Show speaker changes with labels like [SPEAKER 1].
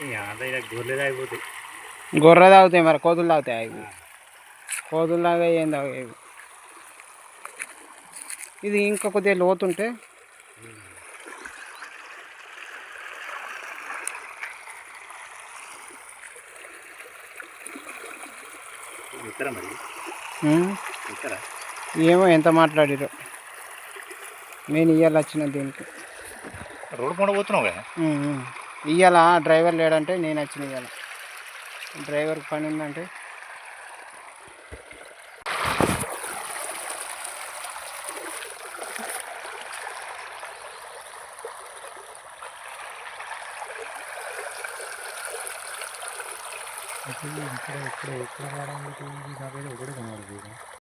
[SPEAKER 1] తాగిపోతాయి
[SPEAKER 2] గొర్రె తాగుతాయి మరి కోతులు తాగుతాయి అవి. కోతులు తాగా ఏం తాగేవి. ఇది ఇంకా కొద్దిగా లోతుంటే ఏమో ఎంత మాట్లాడిరో. నేను ఇయ్యాల వచ్చిన దీనికి.
[SPEAKER 1] రోడ్డు పండ పోతున్నావు కదా.
[SPEAKER 2] ఇయ్యాల? డ్రైవర్ లేడంటే నేను వచ్చిన ఇయ్యాల. డ్రైవర్కి పని ఉందంటే.
[SPEAKER 1] ఇక్కడ ఇక్కడ ఇక్కడ రావడానికి వాడాలి